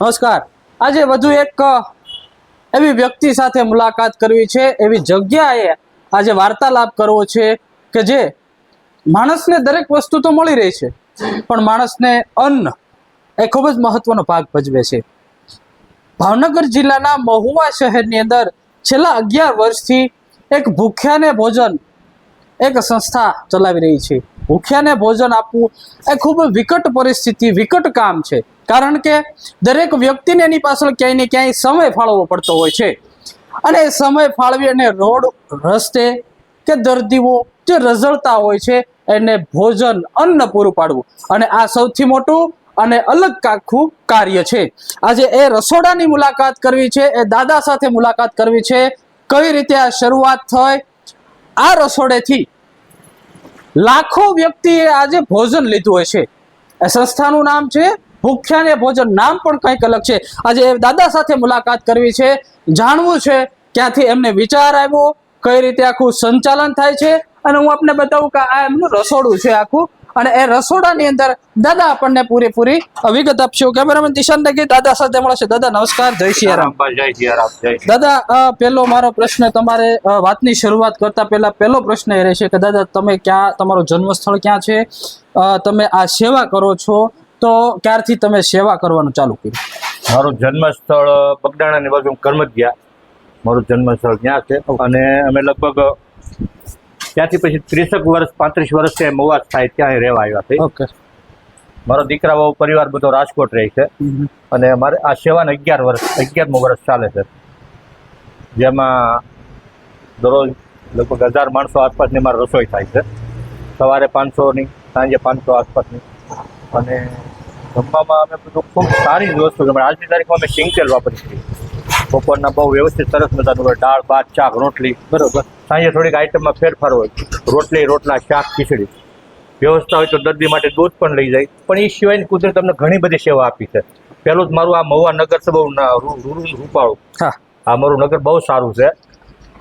નમસ્કાર. આજે વધુ એક એવી વ્યક્તિ સાથે મુલાકાત કરવી છે. એવી જગ્યાએ આજે વાર્તાલાપ કરવો છે કે જે માણસને દરેક વસ્તુ તો મળી રહી છે, પણ માણસને અન્ન એ ખૂબ જ મહત્વનો ભાગ ભજવે છે. ભાવનગર જિલ્લાના મહુવા શહેરની અંદર છેલ્લા અગિયાર વર્ષથી એક ભૂખ્યાને ભોજન એક સંસ્થા ચલાવી રહી છે. ભૂખ્યાને ભોજન આપવું એ ખૂબ વિકટ પરિસ્થિતિ, વિકટ કામ છે. કારણ કે દરેક વ્યક્તિને એની પાછળ ક્યાંય ને ક્યાંય સમય ફાળવવો પડતો હોય છે. અને એ સમય ફાળવી અને રોડ રસ્તે કે દર્દીઓ જે રઝળતા હોય છે, એને ભોજન અન્ન પૂરું પાડવું. અને આ સૌથી મોટું અને અલગ કાખું કાર્ય છે. આજે એ રસોડાની મુલાકાત કરવી છે, એ દાદા સાથે મુલાકાત કરવી છે. કઈ રીતે આ શરૂઆત થઈ? આ રસોડેથી લાખો વ્યક્તિએ આજે ભોજન લીધું હોય એ સંસ્થાનું નામ છે, ભૂખ્યાને ભોજન. નામ પણ કંઈક અલગ છે. આજે દાદા સાથે મુલાકાત કરવી છે. જાણવું છે ક્યાંથી એમને વિચાર આવ્યો, કઈ રીતે આખું સંચાલન થાય છે. અને હું આપને બતાવું કે આ એમનું રસોડું છે આખું. અને એ રસોડાની અંદર દાદા આપણને પૂરેપૂરી વિગત આપશો. કેમેરામેન દિશાન દગી દાદા સાથે મળશે. દાદા નમસ્કાર. જય સિયારામ જય સિયારામ દાદા પેલો મારો પ્રશ્ન તમારે વાતની શરૂઆત કરતા પહેલા પહેલો પ્રશ્ન એ રહેશે કે દાદા તમે ક્યાં તમારું જન્મસ્થળ ક્યાં છે? તમે આ સેવા કરો છો તો ક્યારથી તમે સેવા કરવાનું ચાલુ કર્યું? મારું જન્મસ્થળ બગડાણાની બાજુ કરમતિયા મારું જન્મસ્થળ ત્યાં છે. અને અમે લગભગ ત્યાંથી પછી ત્રીસેક વર્ષ પાંત્રીસ વર્ષ છે મોવાસ થાય ત્યાં રહેવા આવ્યા છે. ઓકે. મારો દીકરા બહુ પરિવાર બધો રાજકોટ રહે છે. અને મારે આ સેવાને અગિયાર વર્ષ અગિયારમું વર્ષ ચાલે છે. જેમાં દરરોજ લગભગ હજાર માણસો આસપાસની મારે રસોઈ થાય છે. સવારે પાંચસોની સાંજે પાંચસો આસપાસની. અને જમવામાં અમે બધું ખૂબ સારી જ વસ્તુ આજની તારીખમાં અમે સિંગતેલ વાપરીએ છીએ. બપોરના બહુ વ્યવસ્થિત સરસ મજાનું હોય. દાળ ભાત શાક રોટલી બરોબર. સાંજે થોડીક આઈટમમાં ફેરફાર હોય. રોટલી રોટલા શાક ખીચડી. વ્યવસ્થા હોય તો દર્દી માટે દૂધ પણ લઈ જાય. પણ એ સિવાયની કુદરત તમને ઘણી બધી સેવા આપી છે. પહેલું જ મારું આ મહુવા નગર છે બહુ રૂપાળું. હા. આ મારું નગર બહુ સારું છે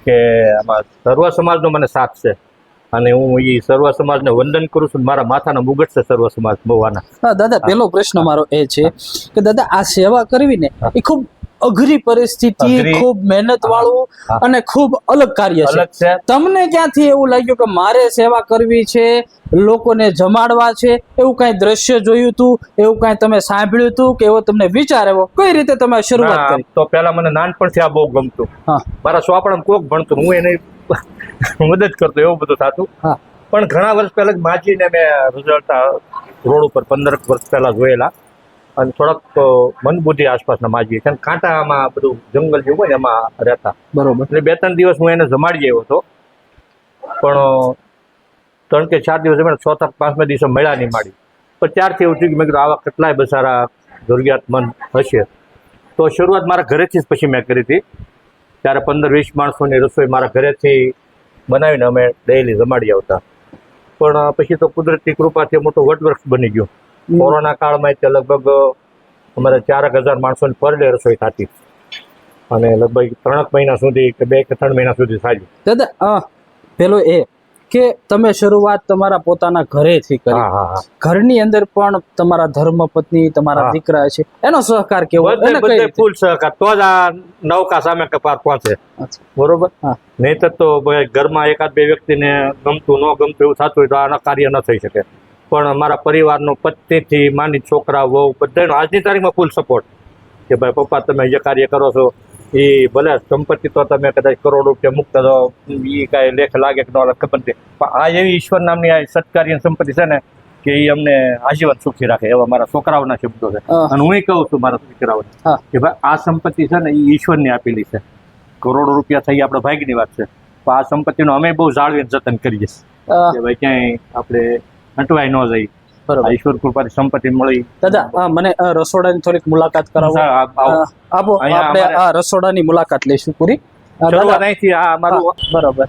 કે આમાં સર્વ સમાજનો મને સાથ છે. અને હું એ સર્વ સમાજને વંદન કરું છું. મારા માથાના મુગટ છે સર્વ સમાજ મહુવાના. હા દાદા પહેલો પ્રશ્ન મારો એ છે કે દાદા આ સેવા કરવી ને એ ખૂબ અઘરી પરિસ્થિતિ. ખૂબ મહેનત વાળું અને ખૂબ અલગ કાર્ય છે. તમને ક્યાંથી એવું લાગ્યું કે મારે સેવા કરવી છે લોકોને જમાડવા છે? એવું કઈ દ્રશ્ય જોયું હતું એવું કઈ તમે સાંભળ્યું હતું કે એવો તમને વિચાર આવ્યો? કઈ રીતે તમે શરૂઆત કરી? તો પેલા મને નાનપણથી આ બહુ ગમતું. મારા સ્વાપણ કોક ભણતું હું એને મદદ કરતો એવું બધું થતું. પણ ઘણા વર્ષ પહેલા માજીને મેં રઝળતા રોડ ઉપર પંદર વર્ષ પહેલા જોયેલા. અને થોડાક મન બુદ્ધિ આસપાસના માજી કારણ કાંટામાં બધું જંગલ જેવું હોય ને એમાં રહેતા. બરોબર. એટલે બે ત્રણ દિવસ હું એને જમાડી આવ્યો હતો. પણ ત્રણ કે ચાર દિવસ મને ચોથા પાંચમા દિવસે મળ્યા નહીં માડી પણ ત્યારથી એવું થયું કે મેં કીધું આવા કેટલાય બસારા જરૂરિયાતમંદ હશે. તો શરૂઆત મારા ઘરેથી જ પછી મેં કરી હતી. ત્યારે પંદર વીસ માણસોની રસોઈ મારા ઘરેથી બનાવીને અમે ડેઈલી જમાડી આવતા. પણ પછી તો કુદરતી કૃપાથી મોટો વટવૃક્ષ બની ગયો. કોરોના કાળમાં તે લગભગ અમારે ચારક હજાર માણસોની પર ડે રસોઈ થતી. અને લગભગ ત્રણ મહિના સુધી કે બે કે ત્રણ મહિના સુધી ચાલ્યું. દાદા પેલો એ કે તમે શરૂઆત તમારા પોતાના ઘરેથી કરી. ઘરની અંદર પણ તમારા ધર્મ પત્ની તમારા દીકરા છે. એનો સહકાર કેવો? ફૂલ સહકાર. તો જ આ નૌકા સામે કપાર પહોંચે. બરોબર. નહીતર તો ઘરમાં એકાદ બે વ્યક્તિને ગમતું ન ગમતું એવું થતું હોય તો આના કાર્ય ન થઈ શકે. પણ મારા પરિવારનો પત્નીથી માની છોકરા વહુ બધાનો આજની તારીખમાં ફૂલ સપોર્ટ કે ભાઈ પપ્પા તમે જે કાર્ય કરો છો એ ભલે સંપત્તિ તો તમે કદાચ કરોડ રૂપિયા મુક્ત દો એ કાંઈ લેખ લાગે કે ન લાગે ખબર નથી. પણ આ એવી ઈશ્વર નામની આ સત્કાર્ય સંપત્તિ છે ને કે એ અમને આજીવન સુખી રાખે એવા મારા છોકરાઓના શબ્દો છે. અને હું કહું છું મારા દીકરાઓને કે ભાઈ આ સંપત્તિ છે ને એ ઈશ્વરને આપેલી છે. કરોડો રૂપિયા થઈ આપણે ભાગ્યની વાત છે. પણ આ સંપત્તિનો અમે બહુ જાળવીને જતન કરીએ છીએ. કે ભાઈ ક્યાંય આપણે હટવાય ન જઈ બરોબર. ઈશ્વર કૃપાથી સંપત્તિ મળી. દાદા મને રસોડાની થોડીક મુલાકાત કરાવો. આપો આપણે આ રસોડાની મુલાકાત લઈશું પૂરી. દાદા. અહીંથી આ અમારું બરોબર.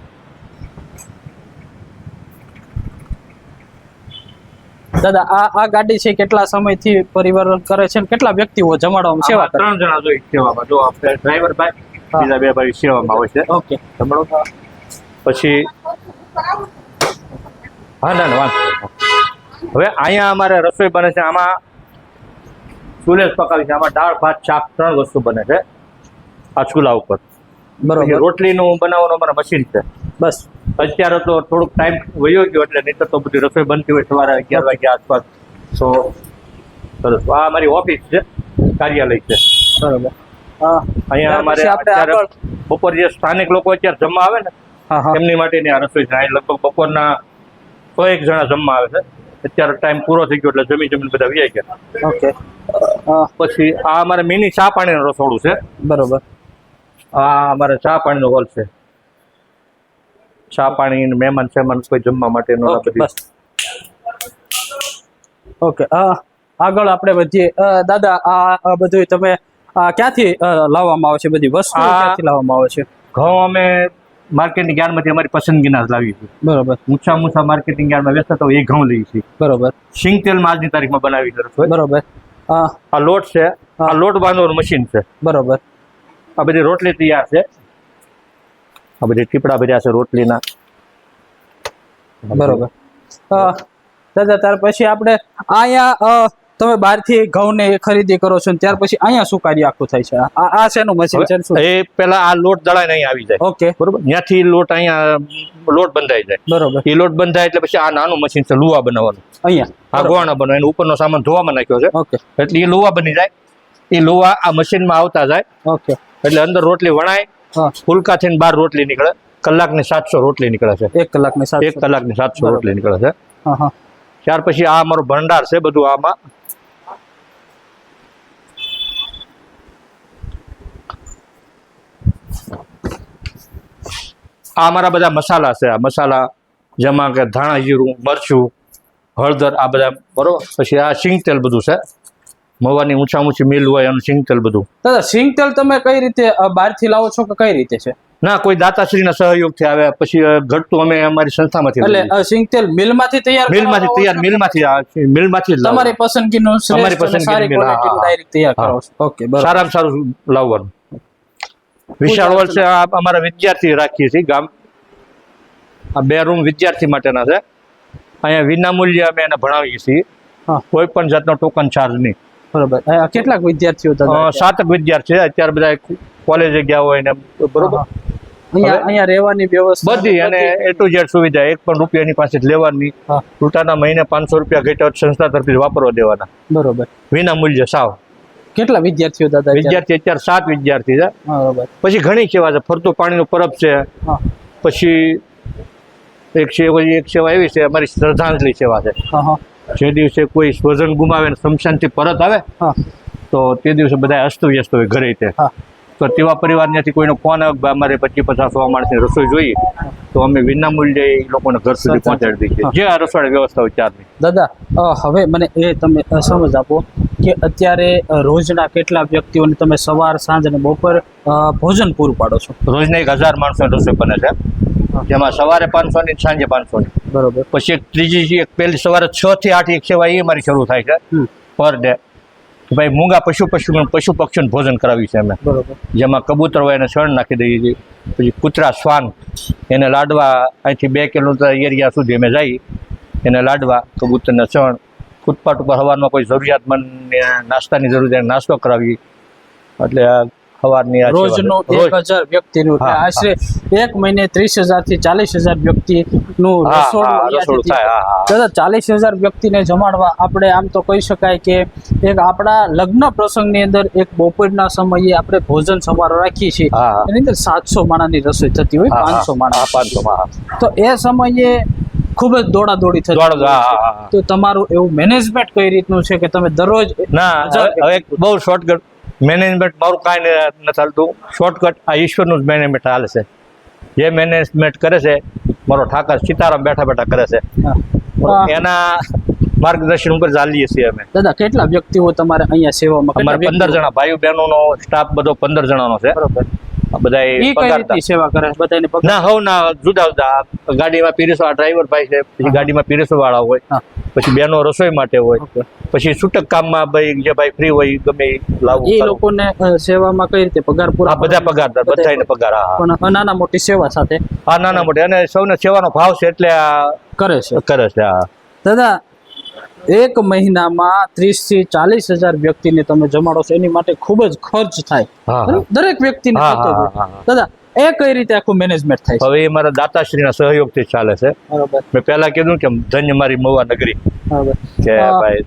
દાદા આ આ ગાડી છે કેટલા સમયથી પરિવર્તન કરે છે ને કેટલા વ્યક્તિઓ જમાડવામાં સેવા કરે? ત્રણ જણા જોઈ સેવામાં. જો આપણે ડ્રાઈવર ભાઈ બીજા બે ભાઈ સેવામાં આવે છે. ઓકે. જમણો પછી હા ના ના હવે અહીંયા અમારે રસોઈ બને છે આમાં ચૂલે પકાવી છે. આમાં દાળ ભાત શાક ત્રણ વસ્તુ બને છે આ ચૂલા ઉપર. બરોબર. રોટલીનું બનાવવાનું અમારા મશીન છે. બસ. અત્યારે તો થોડુંક ટાઈમ વયો ગયો એટલે નહીં તો બધી રસોઈ બનતી હોય સવારે અગિયાર વાગ્યા આસપાસ. તો સરસ. આ અમારી ઓફિસ છે કાર્યાલય છે. બરોબર. અહીંયા અમારે અત્યારે બપોર જે સ્થાનિક લોકો અત્યારે જમવા આવે ને એમની માટેની આ રસોઈ છે. લગભગ બપોરના સો એક જણા જમવા આવે છે. અત્યારે ટાઈમ પૂરો થઈ ગયો એટલે જમી જમીને બધા વ્યાય ગયા. ઓકે. પછી આ અમારે મિની ચા પાણીનું રસોડું છે. બરોબર. આ અમારે ચા પાણીનો હોલ છે. ચા પાણી મહેમાન સેમાન કોઈ જમવા માટેનું આ બધી ઓકે આગળ આપણે વધીએ દાદા આ બધું તમે આ ક્યાંથી લાવવામાં આવે છે બધી વસ્તુ ક્યાંથી લાવવામાં આવે છે? ઘઉં અમે માર્કેટિંગ યાર્ડમાંથી અમારી પસંદગીના લાવી છે. બરોબર. ઊંચા ઊંચા માર્કેટિંગ યાર્ડમાં વેચતા તો એ ઘઉં લઈએ છીએ બરોબર. સિંગ તેલમાં આજની તારીખમાં બનાવી છે બરોબર. આ લોટ છે. આ લોટ બાંધવાનું મશીન છે. બરોબર. આ બધી રોટલી તૈયાર છે. આ બધી ટીપડા ભર્યા છે રોટલીના. બરોબર. દાદા ત્યાર પછી આપણે અહીંયા તમે બહારથી ઘઉંને ખરીદી કરો છો ને ત્યાર પછી અહીંયા શું કાર્ય આખું થાય છે? આ શેનું મશીન છે એ પેલા આ લોટ દળાઈને અહીં આવી જાય. ઓકે બરોબર? ત્યાંથી લોટ અહીંયા લોટ બંધાઈ જાય. બરોબર. એ લોટ બંધાય એટલે પછી આ નાનું મશીન છે લુવા બનાવવાનું. અહીંયા. આ ગોવાણા બનાવે એનો ઉપરનો સામાન ધોવામાં નાખ્યો છે. ઓકે એટલે એ લુવા બની જાય. એ લુવા આ મશીનમાં આવતા જાય. ઓકે એટલે અંદર રોટલી વણાય. ફુલકા થઈને બાર રોટલી નીકળે. કલાકની સાતસો રોટલી નીકળે છે. એક કલાકની એક કલાકની સાતસો રોટલી નીકળે છે. ત્યાર પછી આ અમારો ભંડાર છે બધું આમાં. આ અમારા બધા મસાલા છે. આ મસાલા જેમાં કે ધાણા જીરું મરચું હળદર આ બધા બરોબર? પછી આ સિંગ તેલ બધું છે. મવાની ઊંચા ઊંચી મિલ હોય એનું સિંગ તેલ બધું. દાદા સિંગ તેલ તમે કઈ રીતે બહારથી લાવો છો કે કઈ રીતે છે? ના કોઈ દાતાશ્રીના સહયોગથી આવે. પછી ઘટતું અમે અમારી સંસ્થામાંથી એટલે લઈએ. સિંગ તેલ મિલમાંથી તૈયાર મિલમાંથી તૈયાર મિલમાંથી મિલમાંથી તમારી પસંદગીનું અમારી પસંદગીની. ડાયરેક્ટ તૈયાર કરો ઓકે સારામાં સારું લાવવાનું. વિશાળ વર્ષે અમારા વિદ્યાર્થી રાખીએ છીએ ગામ. આ બે રૂમ વિદ્યાર્થી માટેના છે. અહીંયા વિનામૂલ્ય અમે એને ભણાવીએ છીએ. કોઈ પણ જાતનો ટોકન ચાર્જ નહીં. બરોબર. કેટલાક વિદ્યાર્થીઓ સાતક વિદ્યાર્થી અત્યારે બધા કોલેજે ગયા હોય ને બરોબર? અહીંયા રહેવાની વ્યવસ્થા બધી અને એ ટુ ઝેડ સુવિધા એક પણ રૂપિયાની પાસે લેવાની. રૂટાના મહિને પાંચસો રૂપિયા ઘેટા સંસ્થા તરફથી વાપરવા દેવાના. બરોબર. વિનામૂલ્ય સાવ. કેટલા વિદ્યાર્થીઓ દાદા વિદ્યાર્થી અત્યારે સાત વિદ્યાર્થી છે. બરોબર. પછી ઘણી સેવા છે. ફરતું પાણીનું પરબ છે. પછી એક સેવા એક સેવા એવી છે અમારી શ્રદ્ધાંજલિ સેવા છે. જે દિવસે કોઈ સ્વજન ગુમાવે ને શમશાનથી પરત આવે તો તે દિવસે બધા અસ્તવ્યસ્ત હોય ઘરે તે. તો તેવા પરિવારમાંથી કોઈનો ફોન આવે અમારે પચીસ પચાસ સો માણસની રસોઈ જોઈએ તો અમે વિનામૂલ્યે એ લોકોને ઘર સુધી પહોંચાડી દઈએ જે આ રસોડા વ્યવસ્થા હોય ચારની દાદા હવે મને એ તમે સમજ આપો. કે અત્યારે રોજના કેટલા વ્યક્તિઓને તમે સવાર સાંજ અને બપોર ભોજન પૂરું પાડો છો? રોજના એક હજાર માણસો રસોઈ બને છે. જેમાં સવારે પાંચસો ની સાંજે પાંચસો ની. બરોબર. પછી એક ત્રીજી એક પહેલી સવારે છ થી આઠ એક સેવા એ મારી શરૂ થાય છે. Per day. ભાઈ મૂંગા પશુ પશુ પશુ પક્ષીઓને ભોજન કરાવી છે અમે. બરોબર. જેમાં કબૂતર હોય એને શણ નાખી દઈએ છીએ. પછી કૂતરા શ્વાન એને લાડવા અહીંથી બે કિલોમીટર એરિયા સુધી અમે જઈ એને લાડવા કબૂતરને શણ ફૂટપાથ ઉપર સવારમાં કોઈ જરૂરિયાતમંદ નાસ્તાની જરૂર હોય નાસ્તો કરાવી. એટલે સવારની રોજનું એક હજાર વ્યક્તિનું આશરે એક મહિને ત્રીસ હજારથી ચાલીસ હજાર વ્યક્તિનું રસોડું. દાદા ચાલીસ હજાર વ્યક્તિને જમાડવા આપણે આમ તો કહી શકાય કે એક આપણા લગ્ન પ્રસંગની અંદર એક બપોરના સમયે આપણે ભોજન સમારોહ રાખીએ છીએ. એની અંદર સાતસો માણાની રસોઈ થતી હોય પાંચસો માણા પાંચસો માણા. તો એ સમયે ખૂબ જ થતી દોડ-. હા, હા. તો તમારું એવું મેનેજમેન્ટ કઈ રીતનું છે કે તમે દરરોજ ના હવે બહુ શોર્ટકટ મેનેજમેન્ટ મારું કાંઈ નથી ચાલતું. શોર્ટકટ આ ઈશ્વરનું જ મેનેજમેન્ટ હાલે છે. જે મેનેજમેન્ટ કરે છે મારો ઠાકર સીતારામ બેઠા બેઠા કરે છે. એના માર્ગદર્શન ઉપર ચાલીએ છીએ અમે. દાદા કેટલા વ્યક્તિઓ તમારે અહીંયા સેવામાં અમારે પંદર? જણા ભાઈઓ બહેનોનો સ્ટાફ બધો પંદર જણાનો છે. બરોબર. બધા સેવા કરે? બધાને ના હવ ના જુદા જુદા. ગાડીમાં પીરસવા ડ્રાઈવર ભાઈ છે પછી ગાડીમાં પીરસવા વાળા હોય પછી બેનો રસોઈ માટે હોય પછી છૂટક કામમાં ભાઈ જે ભાઈ ફ્રી હોય ગમે લાવું એ. લોકોને સેવામાં કઈ રીતે પગાર પૂરા બધા પગારદાર બધા બધાને પગાર. પણ નાના મોટી સેવા સાથે? હા નાના મોટા અને સૌને સેવાનો ભાવ છે એટલે આ કરે છે. કરે છે હા. દાદા એક મહિનામાં ત્રીસથી ચાલીસ હજાર વ્યક્તિને તમે જમાડો છો એની માટે ખૂબ જ ખર્ચ થાય? દરેક વ્યક્તિને. દાદા એ કઈ રીતે આખું મેનેજમેન્ટ થાય હવે એ મારા દાતાશ્રીના સહયોગથી ચાલે છે. મેં પહેલા કીધું કે ધન્ય મારી મહુવા નગરી. કે ભાઈ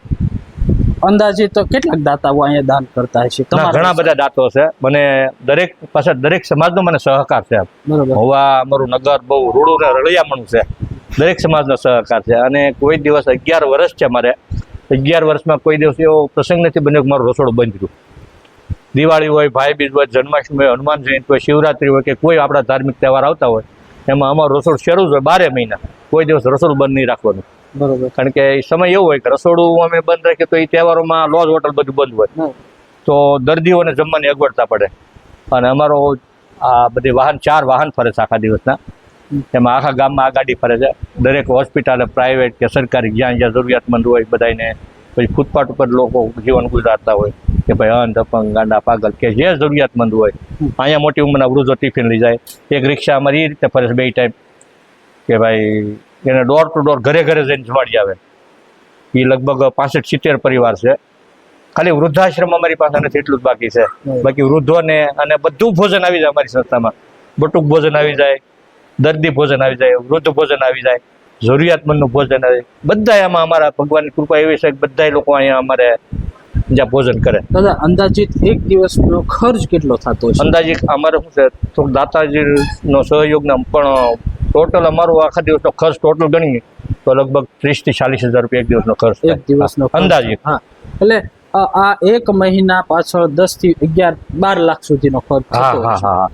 અંદાજિત તો કેટલાક દાતાઓ અહીંયા દાન કરતા હશે? તમારા ઘણા બધા દાતો છે. મને દરેક પાસે દરેક સમાજનો મને સહકાર છે મહુવા અમારું નગર બહુ રૂડું ને રળિયામણું છે. દરેક સમાજનો સહકાર છે. અને કોઈ દિવસ અગિયાર વર્ષ છે મારે. અગિયાર વર્ષમાં કોઈ દિવસ એવો પ્રસંગ નથી બન્યો કે મારું રસોડું બંધ રહ્યું. દિવાળી હોય ભાઈ બીજ હોય જન્માષ્ટમી હોય હનુમાન જયંતિ હોય શિવરાત્રી હોય કે કોઈ આપણા ધાર્મિક તહેવાર આવતા હોય એમાં અમારું રસોડું શરૂ જ હોય બારે મહિના. કોઈ દિવસ રસોડું બંધ નહીં રાખવાનું. બરાબર. કારણ કે એ સમય એવો હોય કે રસોડું અમે બંધ રાખીએ તો એ તહેવારોમાં લોજ હોટલ બધું બંધ હોય. તો દર્દીઓને જમવાની અગવડતા પડે. અને અમારો આ બધી વાહન ચાર વાહન ફરે છે આખા દિવસના. એમાં આખા ગામમાં આ ગાડી ફરે છે. દરેક હોસ્પિટલ પ્રાઇવેટ કે સરકારી જ્યાં જ્યાં જરૂરિયાતમંદ હોય બધાને પછી ફૂટપાથ ઉપર લોકો જીવન ગુજારતા હોય કે ભાઈ અંધ અપંગ ગાંડા પાગલ કે જે જરૂરિયાતમંદ હોય. અહીંયા મોટી ઉંમરના વૃદ્ધો ટિફિન લઈ જાય. એક રિક્ષા અમારી એ રીતે ફરે છે બે ટાઈમ કે ભાઈ એને ડોર ટુ ડોર ઘરે ઘરે જઈને જવાડી આવે. એ લગભગ પાસઠ સિત્તેર પરિવાર છે. ખાલી વૃદ્ધાશ્રમ અમારી પાસે નથી એટલું જ બાકી છે. બાકી વૃદ્ધોને અને બધું ભોજન આવી જાય અમારી સંસ્થામાં. બટુક ભોજન આવી જાય દર્દી ભોજન આવી જાય વૃદ્ધ ભોજન આવી જાય જરૂરિયાતમંદનું ભોજન આવે બધા આમાં અમારા ભગવાનની કૃપા એવી છે કે બધા લોકો અહીંયા અમારે જ્યાં ભોજન કરે. દાદા અંદાજિત એક દિવસનો ખર્ચ કેટલો થતો છે અંદાજે અમારે શું છે થોડુંક દાતાજીનો સહયોગના પણ ટોટલ અમારો આખા દિવસનો ખર્ચ ટોટલ ગણીએ તો લગભગ ત્રીસથી ચાલીસ હજાર રૂપિયા એક દિવસનો ખર્ચ એક દિવસનો ખર્ચ. અંદાજે હા. એટલે આ એક મહિના પાછળ દસથી અગિયાર બાર લાખ સુધીનો ખર્ચ હા હા હા.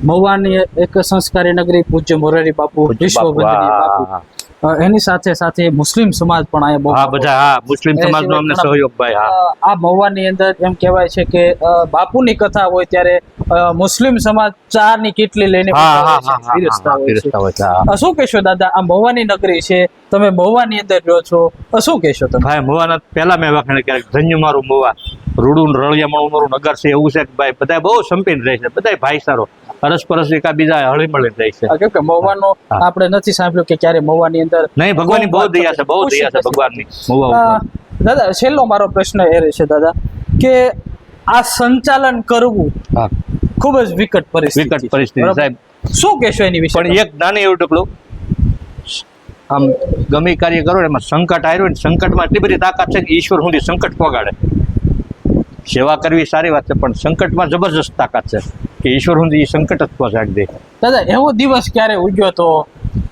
મહુવાની એક સંસ્કારી નગરી પૂજ્ય મોરારી બાપુ એની સાથે સાથે મુસ્લિમ સમાજ પણ અહીંયા હા બધા હા મુસ્લિમ સમાજનો અમને સહયોગ ભાઈ હા. આ મહુવાની અંદર એમ કહેવાય છે કે બાપુની કથા હોય ત્યારે મુસ્લિમ સમાજ ચાની કીટલી લઈને શું કહેશો દાદા? આ મહુવાની નગરી છે તમે મહુવાની અંદર રહ્યો છો. શું કહેશો તમે? ભાઈ મુવાના પહેલા મેં વખાણ ક્યારેક ધન્ય મારું મહુવા. રૂડું ને રળિયામણું મારું નગર છે એવું છે કે ભાઈ બધા બહુ સંપીને રહે છે બધા ભાઈચારો પરસ્પરસ એકાબીજા હળી મળી જાય છે. કેમ કે મહુવાનો આપણે નથી સાંભળ્યું કે ક્યારે મહુવાની અંદર નહીં ભગવાનની બહુ દયા છે બહુ દયા છે ભગવાનની મહુવા દાદા છેલ્લો મારો પ્રશ્ન એ રહેશે દાદા કે આ સંચાલન કરવું ખૂબ જ વિકટ પરિસ્થિતિ વિકટ પરિસ્થિતિ? સાહેબ. શું કહેશો એની વિશે? પણ એક નાની એવું ટુકડું. આમ ગમે કાર્ય કરો એમાં સંકટ આવ્યું ને સંકટમાં એટલી બધી તાકાત છે કે ઈશ્વર સુધી સંકટ પગાડે. સેવા કરવી સારી વાત છે પણ સંકટમાં જબરજસ્ત તાકાત છે કે ઈશ્વર હું એ સંકટ જ પહોંચાડી દે. દાદા એવો દિવસ ક્યારે ઉગ્યો તો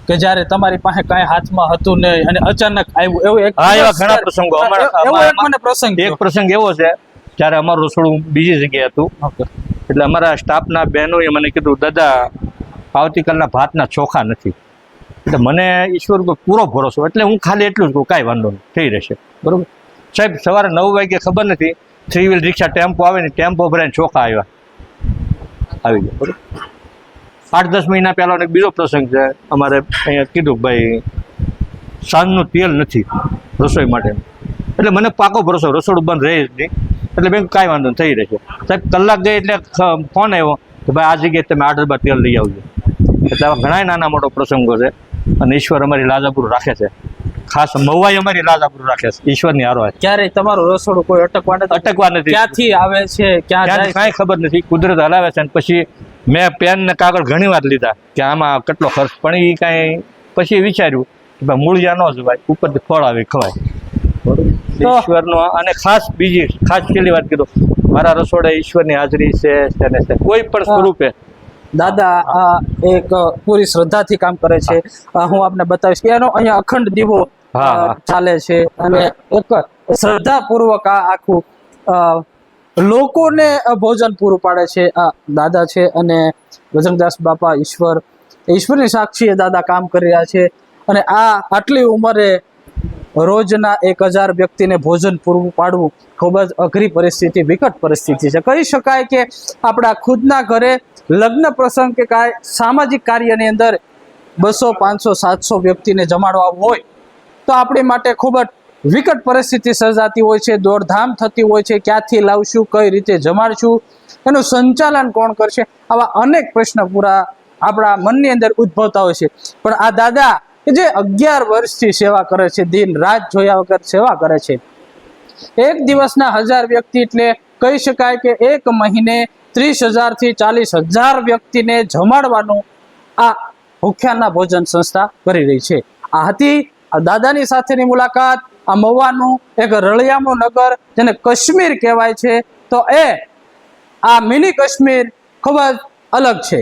કે જ્યારે તમારી પાસે કાંઈ હાથમાં હતું નહીં અને અચાનક આવ્યું? એવું એક હા, એવા ઘણા પ્રસંગો. અમારા- એવો એક મને પ્રસંગ એક પ્રસંગ એવો છે જ્યારે અમારું રસોડું બીજી જગ્યાએ હતું. એટલે અમારા સ્ટાફના બહેનોએ મને કીધું દાદા આવતીકાલના ભાતના ચોખા નથી. એટલે મને ઈશ્વર પર પૂરો ભરોસો એટલે હું ખાલી એટલું જ કહું કાંઈ વાંધો નહીં થઈ રહેશે. બરોબર? સાહેબ સવારે નવ વાગે ખબર નથી થ્રી વ્હીલ રિક્ષા ટેમ્પો આવે ને ટેમ્પો ભરાઈને ચોખા આવ્યા. આવી ગયા. બરોબર. આઠ દસ મહિના પહેલાનો એક બીજો પ્રસંગ છે અમારે અહીંયા કીધું ભાઈ સાંજનું તેલ નથી રસોઈ માટે. એટલે મને પાકો ભરોસો રસોડું બંધ રહે જ નહીં. એટલે મેં કાંઈ વાંધો થઈ રહેશે. સાહેબ કલાક ગઈ એટલે ફોન આવ્યો કે ભાઈ આ જગ્યાએ તમે આઠ ડબ્બા તેલ લઈ આવજો. એટલે આવા ઘણા નાના મોટો પ્રસંગો છે અને ઈશ્વર અમારી લાજાપુર રાખે છે. ખાસ મવાઈ અમારી લાજાપુર રાખે છે. ઈશ્વરની હારો ક્યારેય તમારું રસોડું કોઈ અટકવા નથી. અટકવા નથી. ક્યાંથી આવે છે ક્યાં જાય કાંઈ ખબર નથી. કુદરત હલાવે છે અને પછી મેં પેન ને કાગળ ઘણી વાર લીધા કે આમાં કેટલો ખર્ચ. પણ એ કાંઈ પછી વિચાર્યું કે ભાઈ મૂળિયા ન જવાય ઉપરથી ફળ આવે ખવાય. ઈશ્વરનો અને ખાસ બીજી ખાસ પેલી વાત કીધું. મારા રસોડે ઈશ્વરની હાજરી છે તેને છે. કોઈ પણ સ્વરૂપે. દાદા આ એક પૂરી શ્રદ્ધાથી કામ કરે છે. હું આપને બતાવીશ કે એનો અહીંયા અખંડ દીવો. ચાલે છે અને એક શ્રદ્ધાપૂર્વક આ આખું લોકોને ભોજન પૂરું પાડે છે આ દાદા છે અને વજનદાસ બાપા ઈશ્વર. ઈશ્વરની સાક્ષીએ દાદા કામ કરી રહ્યા છે અને આ આટલી ઉંમરે રોજના એક હજાર વ્યક્તિને ભોજન પૂરું પાડવું ખૂબ જ અઘરી પરિસ્થિતિ વિકટ પરિસ્થિતિ છે. કહી શકાય કે આપણા ખુદના ઘરે લગ્ન પ્રસંગ કે કાંઈ સામાજિક કાર્યની અંદર બસો પાંચસો સાતસો વ્યક્તિને જમાડવા હોય તો આપણી માટે ખૂબ જ વિકટ પરિસ્થિતિ સર્જાતી હોય છે, દોડધામ થતી હોય છે, ક્યાંથી લાવશું, કઈ રીતે જમાડશું, એનું સંચાલન કોણ કરશે? આવા અનેક પ્રશ્ન પૂરા આપણા મનની અંદર ઉદ્ભવતા હોય છે. પણ આ દાદા કે જે અગિયાર વર્ષથી સેવા કરે છે, દિન રાત જોયા વગર સેવા કરે છે. એક દિવસના હજાર વ્યક્તિ એટલે કહી શકાય કે એક મહિને ત્રીસ હજારથી ચાલીસ હજાર વ્યક્તિને જમાડવાનું આ ભૂખ્યાના ભોજન સંસ્થા કરી રહી છે. આ હતી આ દાદાની સાથેની મુલાકાત, આ મવાનું એક રળિયામું નગર જેને કાશ્મીર કહેવાય છે, તો એ આ મિની કાશ્મીર ખૂબ જ અલગ છે.